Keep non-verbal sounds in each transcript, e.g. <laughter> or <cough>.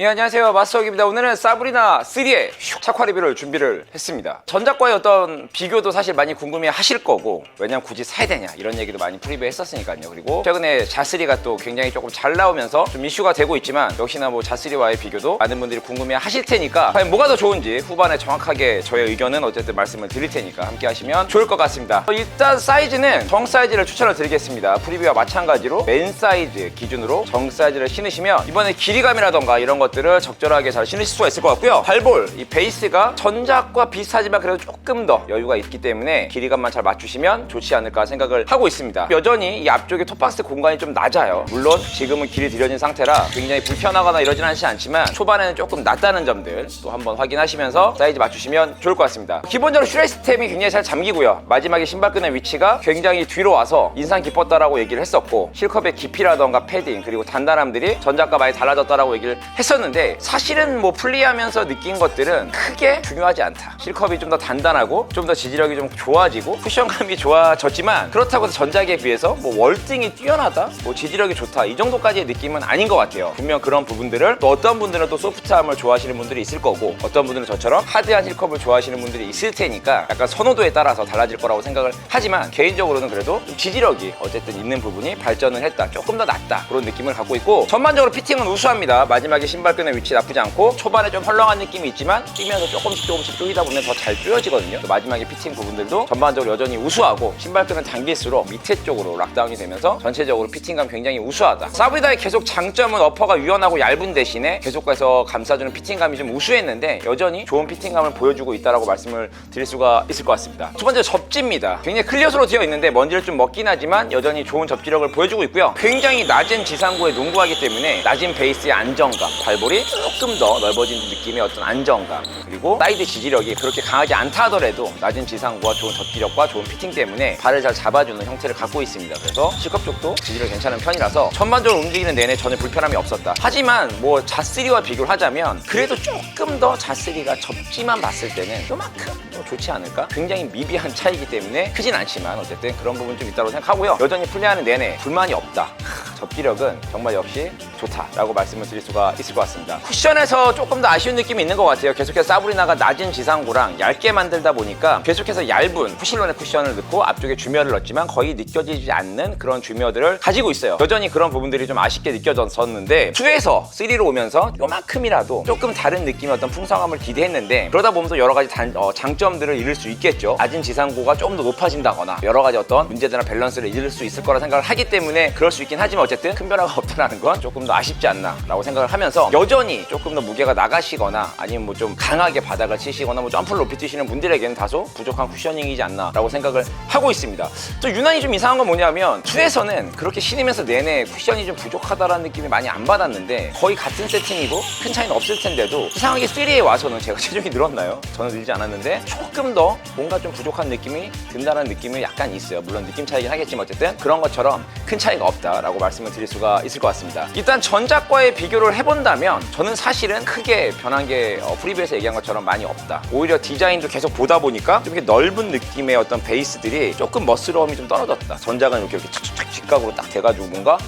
예, 안녕하세요. 마스터기입니다. 오늘은 사브리나 3의 착화 리뷰를 준비를 했습니다. 전작과의 어떤 비교도 사실 많이 궁금해 하실 거고, 왜냐면 굳이 사야 되냐, 이런 얘기도 많이 프리뷰 했었으니까요. 그리고 최근에 자스리가 또 굉장히 조금 잘 나오면서 좀 이슈가 되고 있지만, 역시나 뭐 자스리와의 비교도 많은 분들이 궁금해 하실 테니까, 과연 뭐가 더 좋은지 후반에 정확하게 저의 의견은 어쨌든 말씀을 드릴 테니까 함께 하시면 좋을 것 같습니다. 어, 일단 사이즈는 정 사이즈를 추천을 드리겠습니다. 프리뷰와 마찬가지로 맨 사이즈 기준으로 정 사이즈를 신으시면 이번에 길이감이라던가 이런 것들을 적절하게 잘 신으실 수가 있을 것 같고요. 발볼 이 베이스가 전작과 비슷하지만 그래도 조금 더 여유가 있기 때문에 길이감만 잘 맞추시면 좋지 않을까 생각을 하고 있습니다. 여전히 이 앞쪽에 톱박스 공간이 좀 낮아요. 물론 지금은 길이 들여진 상태라 굉장히 불편하거나 이러진 않지 않지만 초반에는 조금 낮다는 점들 또 한번 확인하시면서 사이즈 맞추시면 좋을 것 같습니다. 기본적으로 슈레 시스템이 굉장히 잘 잠기고요. 마지막에 신발끈의 위치가 굉장히 뒤로 와서 인상 깊었다라고 얘기를 했었고 실컵의 깊이라던가 패딩 그리고 단단함들이 전작과 많이 달라졌다라고 얘기를 했었 는데 사실은 뭐 플레이하면서 느낀 것들은 크게 중요하지 않다. 실컵이 좀 더 단단하고 좀 더 지지력이 좀 좋아지고 쿠션감이 좋아졌지만 그렇다고 해서 전작에 비해서 뭐 월등히 뛰어나다, 뭐 지지력이 좋다 이 정도까지의 느낌은 아닌 것 같아요. 분명 그런 부분들을 또 어떤 분들은 또 소프트함을 좋아하시는 분들이 있을 거고 어떤 분들은 저처럼 하드한 힐컵을 좋아하시는 분들이 있을 테니까 약간 선호도에 따라서 달라질 거라고 생각을 하지만 개인적으로는 그래도 좀 지지력이 어쨌든 있는 부분이 발전을 했다 조금 더 낫다 그런 느낌을 갖고 있고 전반적으로 피팅은 우수합니다 마지막에 신 발끈의 위치 나쁘지 않고 초반에 좀 헐렁한 느낌이 있지만 뛰면서 조금씩 조금씩 조이다 보면 더 잘 조여지거든요. 또 마지막에 피팅 부분들도 전반적으로 여전히 우수하고 신발끈은 당길수록 밑에 쪽으로 락다운이 되면서 전체적으로 피팅감 굉장히 우수하다. 사브리다의 계속 장점은 어퍼가 유연하고 얇은 대신에 계속해서 감싸주는 피팅감이 좀 우수했는데 여전히 좋은 피팅감을 보여주고 있다고 말씀을 드릴 수가 있을 것 같습니다. 두 번째 접지입니다. 굉장히 클리어스로 되어 있는데 먼지를 좀 먹긴 하지만 여전히 좋은 접지력을 보여주고 있고요. 굉장히 낮은 지상고에 농구하기 때문에 낮은 베이스의 안정감 발볼이 조금 더 넓어진 느낌의 어떤 안정감 그리고 사이드 지지력이 그렇게 강하지 않다 하더라도 낮은 지상고와 좋은 접지력과 좋은 피팅 때문에 발을 잘 잡아주는 형태를 갖고 있습니다. 그래서 실컵 쪽도 지지력이 괜찮은 편이라서 전반적으로 움직이는 내내 전혀 불편함이 없었다. 하지만 뭐 자스리와 비교를 하자면 그래도 조금 더 자스리가 접지만 봤을 때는 요만큼 더 좋지 않을까? 굉장히 미비한 차이기 때문에 크진 않지만 어쨌든 그런 부분 좀 있다고 생각하고요. 여전히 플레이하는 내내 불만이 없다. 크, 접지력은 정말 역시 좋다라고 말씀을 드릴 수가 있을 것 같습니다. 쿠션에서 조금 더 아쉬운 느낌이 있는 것 같아요. 계속해서 사브리나가 낮은 지상고랑 얇게 만들다 보니까 계속해서 얇은 후실론의 쿠션을 넣고 앞쪽에 주면을 넣었지만 거의 느껴지지 않는 그런 주면들을 가지고 있어요. 여전히 그런 부분들이 좀 아쉽게 느껴졌었는데 2에서 3로 오면서 요만큼이라도 조금 다른 느낌의 어떤 풍성함을 기대했는데 그러다 보면 또 여러 가지 단- 어, 장점들을 잃을 수 있겠죠. 낮은 지상고가 조금 더 높아진다거나 여러 가지 어떤 문제들이나 밸런스를 잃을 수 있을 거라 생각을 하기 때문에 그럴 수 있긴 하지만 어쨌든 큰 변화가 <laughs> 없다는 건 조금 더 아쉽지 않나라고 생각을 하면서 여전히 조금 더 무게가 나가시거나 아니면 뭐 좀 강하게 바닥을 치시거나 뭐 점프를 높이 뛰시는 분들에게는 다소 부족한 쿠셔닝이지 않나라고 생각을 하고 있습니다. 또 유난히 좀 이상한 건 뭐냐면 2에서는 그렇게 신으면서 내내 쿠션이 좀 부족하다라는 느낌이 많이 안 받았는데 거의 같은 세팅이고 큰 차이는 없을 텐데도 이상하게 3에 와서는 제가 <laughs> 체중이 늘었나요? 저는 늘지 않았는데 조금 더 뭔가 좀 부족한 느낌이 든다는 느낌이 약간 있어요. 물론 느낌 차이긴 하겠지만 어쨌든 그런 것처럼 큰 차이가 없다라고 말씀을 드릴 수가 있을 것 같습니다. 일단 전작과의 비교를 해본다면 저는 사실은 크게 변한 게 어, 프리뷰에서 얘기한 것처럼 많이 없다. 오히려 디자인도 계속 보다 보니까 좀 이렇게 넓은 느낌의 어떤 베이스들이 조금 멋스러움이 좀 떨어졌다. 전작은 이렇게 이렇게 착착착 직각으로 딱 돼가지고 뭔가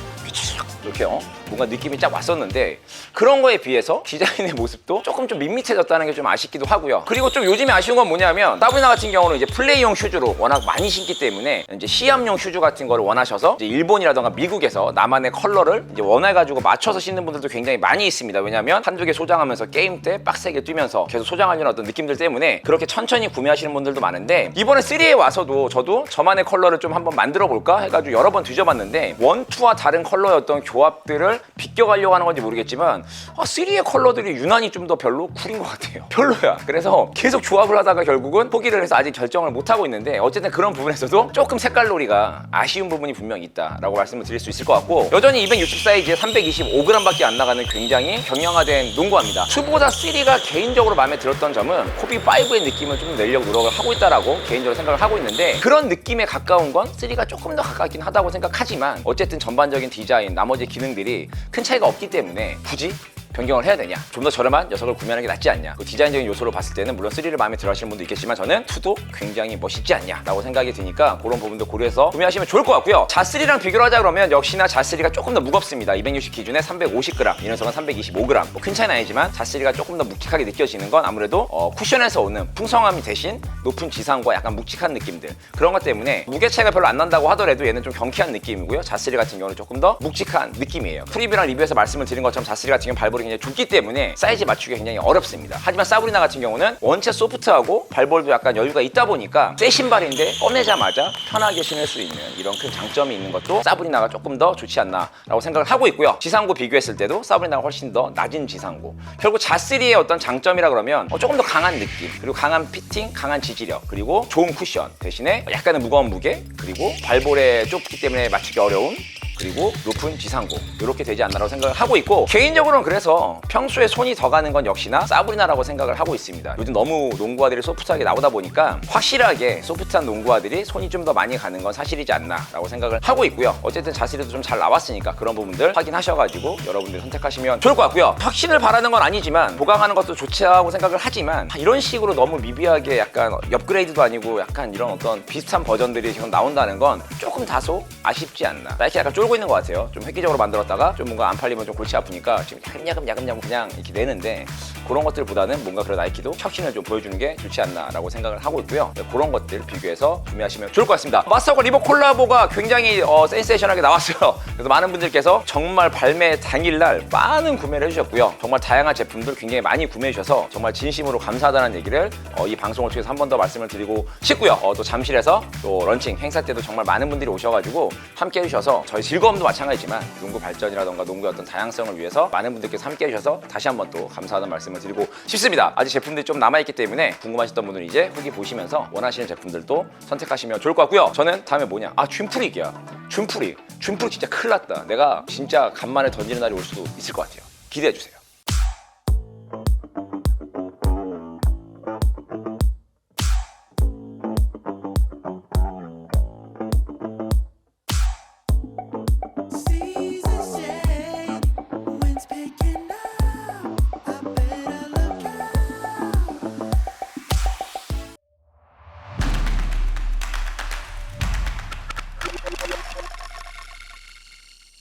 이렇게 어? 뭔가 느낌이 쫙 왔었는데 그런 거에 비해서 디자인의 모습도 조금 좀 밋밋해졌다는 게 좀 아쉽기도 하고요. 그리고 좀 요즘에 아쉬운 건 뭐냐면 사브리나 같은 경우는 이제 플레이용 슈즈로 워낙 많이 신기 때문에 이제 시합용 슈즈 같은 거를 원하셔서 일본이라던가 미국에서 나만의 컬러를 이제 원해가지고 맞춰서 신는 분들도 굉장히 많이 있습니다. 왜냐면 한두 개 소장하면서 게임 때 빡세게 뛰면서 계속 소장하려는 어떤 느낌들 때문에 그렇게 천천히 구매하시는 분들도 많은데 이번에 3에 와서도 저도 저만의 컬러를 좀 한번 만들어 볼까 해가지고 여러 번 뒤져봤는데 원, 투와 다른 컬러의 어떤 조합들을 비껴가려고 하는 건지 모르겠지만 아, 3의 컬러들이 유난히 좀 더 별로 쿨인 것 같아요. <laughs> 별로야. 그래서 계속 조합을 하다가 결국은 포기를 해서 아직 결정을 못 하고 있는데 어쨌든 그런 부분에서도 조금 색깔놀이가 아쉬운 부분이 분명히 있다라고 말씀을 드릴 수 있을 것 같고 여전히 260 사이즈에 325g밖에 안 나가는 굉장히 경량화된 농구화입니다. 2보다 3가 개인적으로 마음에 들었던 점은 코비 5의 느낌을 좀 내려고 노력을 하고 있다라고 개인적으로 생각을 하고 있는데 그런 느낌에 가까운 건 3가 조금 더 가깝긴 하다고 생각하지만 어쨌든 전반적인 디자인 나머지 기능들이 큰 차이가 없기 때문에 굳이 변경을 해야 되냐? 좀 더 저렴한 녀석을 구매하는 게 낫지 않냐? 그 디자인적인 요소로 봤을 때는 물론 3를 마음에 들어 하시는 분도 있겠지만 저는 2도 굉장히 멋있지 않냐? 라고 생각이 드니까 그런 부분도 고려해서 구매하시면 좋을 것 같고요. 자3랑 비교를 하자 그러면 역시나 자3가 조금 더 무겁습니다. 260 기준에 350g 이 녀석은 325g 뭐 큰 차이는 아니지만 자3가 조금 더 묵직하게 느껴지는 건 아무래도 어, 쿠션에서 오는 풍성함이 대신 높은 지상과 약간 묵직한 느낌들. 그런 것 때문에 무게 차이가 별로 안 난다고 하더라도 얘는 좀 경쾌한 느낌이고요. 자3 같은 경우는 조금 더 묵직한 느낌이에요. 프리뷰랑 리뷰에서 말씀을 드린 것처럼 자3 같은 경우는 발볼이 굉장히 좁기 때문에 사이즈 맞추기가 굉장히 어렵습니다. 하지만 사브리나 같은 경우는 원체 소프트하고 발볼도 약간 여유가 있다 보니까 새 신발인데 꺼내자마자 편하게 신을 수 있는 이런 큰 장점이 있는 것도 사브리나가 조금 더 좋지 않나라고 생각을 하고 있고요. 지상고 비교했을 때도 사브리나가 훨씬 더 낮은 지상고 결국 자3의 어떤 장점이라 그러면 어, 조금 더 강한 느낌 그리고 강한 피팅 강한 지지력 그리고 좋은 쿠션 대신에 약간의 무거운 무게 그리고 발볼에 좁기 때문에 맞추기 어려운 그리고 높은 지상고 이렇게 되지 않나라고 생각을 하고 있고 개인적으로는 그래서 평소에 손이 더 가는 건 역시나 사브리나라고 생각을 하고 있습니다. 요즘 너무 농구화들이 소프트하게 나오다 보니까 확실하게 소프트한 농구화들이 손이 좀 더 많이 가는 건 사실이지 않나라고 생각을 하고 있고요. 어쨌든 자세도 좀 잘 나왔으니까 그런 부분들 확인하셔가지고 여러분들이 선택하시면 좋을 것 같고요. 혁신을 바라는 건 아니지만 보강하는 것도 좋지하고 생각을 하지만 이런 식으로 너무 미비하게 약간 업그레이드도 아니고 약간 이런 어떤 비슷한 버전들이 지금 나온다는 건 조금 다소 아쉽지 않나. 나이키 약간 쫄고 있는 것 같아요. 좀 획기적으로 만들었다가 좀 뭔가 안 팔리면 좀 골치 아프니까 지금 야금야금 야금야금 그냥 이렇게 내는데 그런 것들보다는 뭔가 그런 나이키도 혁신을 좀 보여주는 게 좋지 않나라고 생각을 하고 있고요. 네, 그런 것들 비교해서 구매하시면 좋을 것 같습니다. 마스터과 리버 콜라보가 굉장히 어, 센세이션하게 나왔어요. 그래서 많은 분들께서 정말 발매 당일날 많은 구매를 해주셨고요. 정말 다양한 제품들 굉장히 많이 구매해 주셔서 정말 진심으로 감사하다는 얘기를 어, 이 방송을 통해서 한 번 더 말씀을 드리고 싶고요. 어, 또 잠실에서 또 런칭 행사 때도 정말 많은 분들이 오셔가지고 함께 해주셔서 저희 즐거움도 마찬가지지만 농구 발전이라던가 농구의 어떤 다양성을 위해서 많은 분들께서 함께 해주셔서 다시 한번 또 감사하다는 말씀을 드리고 싶습니다. 아직 제품들이 좀 남아있기 때문에 궁금하셨던 분들은 이제 후기 보시면서 원하시는 제품들도 선택하시면 좋을 것 같고요. 저는 다음에 뭐냐? 아 줌프릭이야. 줌프릭. 줌프릭 진짜 큰일 났다. 내가 진짜 간만에 던지는 날이 올 수도 있을 것 같아요. 기대해 주세요